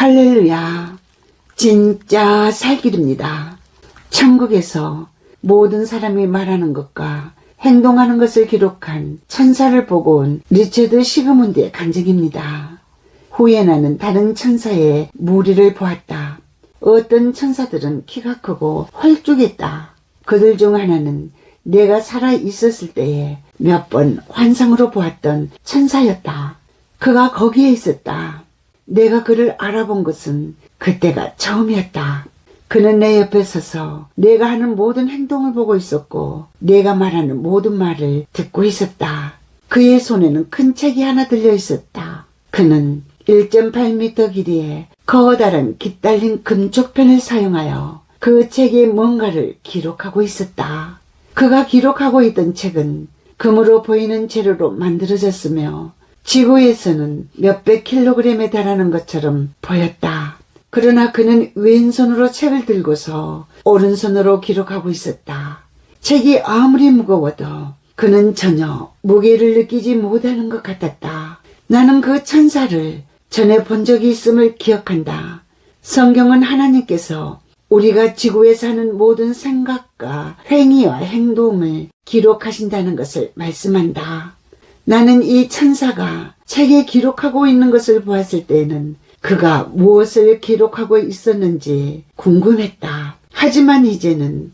할렐루야. 진짜 살길입니다. 천국에서 모든 사람이 말하는 것과 행동하는 것을 기록한 천사를 보고 온 리처드 시그문드의 간증입니다. 후에 나는 다른 천사의 무리를 보았다. 어떤 천사들은 키가 크고 헐쭉했다. 그들 중 하나는 내가 살아 있었을 때에 몇 번 환상으로 보았던 천사였다. 그가 거기에 있었다. 내가 그를 알아본 것은 그때가 처음이었다. 그는 내 옆에 서서 내가 하는 모든 행동을 보고 있었고 내가 말하는 모든 말을 듣고 있었다. 그의 손에는 큰 책이 하나 들려 있었다. 그는 1.8m 길이의 커다란 깃달린 금쪽펜을 사용하여 그 책에 뭔가를 기록하고 있었다. 그가 기록하고 있던 책은 금으로 보이는 재료로 만들어졌으며 지구에서는 몇백 킬로그램에 달하는 것처럼 보였다. 그러나 그는 왼손으로 책을 들고서 오른손으로 기록하고 있었다. 책이 아무리 무거워도 그는 전혀 무게를 느끼지 못하는 것 같았다. 나는 그 천사를 전에 본 적이 있음을 기억한다. 성경은 하나님께서 우리가 지구에 사는 모든 생각과 행위와 행동을 기록하신다는 것을 말씀한다. 나는 이 천사가 책에 기록하고 있는 것을 보았을 때에는 그가 무엇을 기록하고 있었는지 궁금했다. 하지만 이제는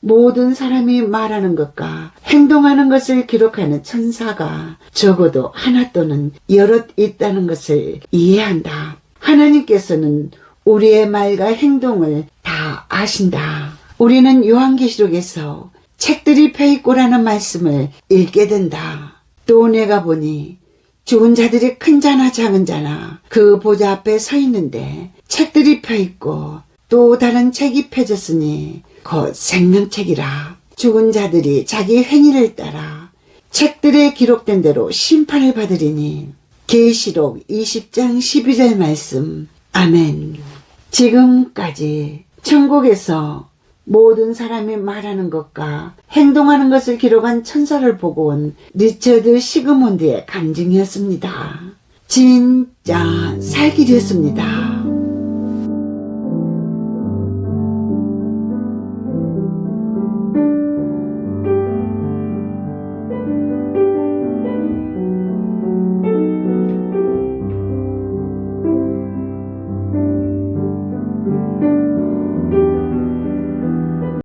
모든 사람이 말하는 것과 행동하는 것을 기록하는 천사가 적어도 하나 또는 여럿 있다는 것을 이해한다. 하나님께서는 우리의 말과 행동을 다 아신다. 우리는 요한계시록에서 책들이 펴있고라는 말씀을 읽게 된다. 또 내가 보니 죽은 자들이 큰 자나 작은 자나 그 보좌 앞에 서 있는데 책들이 펴 있고 또 다른 책이 펴졌으니 곧 생명책이라. 죽은 자들이 자기 행위를 따라 책들에 기록된 대로 심판을 받으리니 계시록 20장 12절 말씀. 아멘. 지금까지 천국에서 모든 사람이 말하는 것과 행동하는 것을 기록한 천사를 보고 온 리처드 시그몬드의 간증이었습니다. 진짜 살길이었습니다.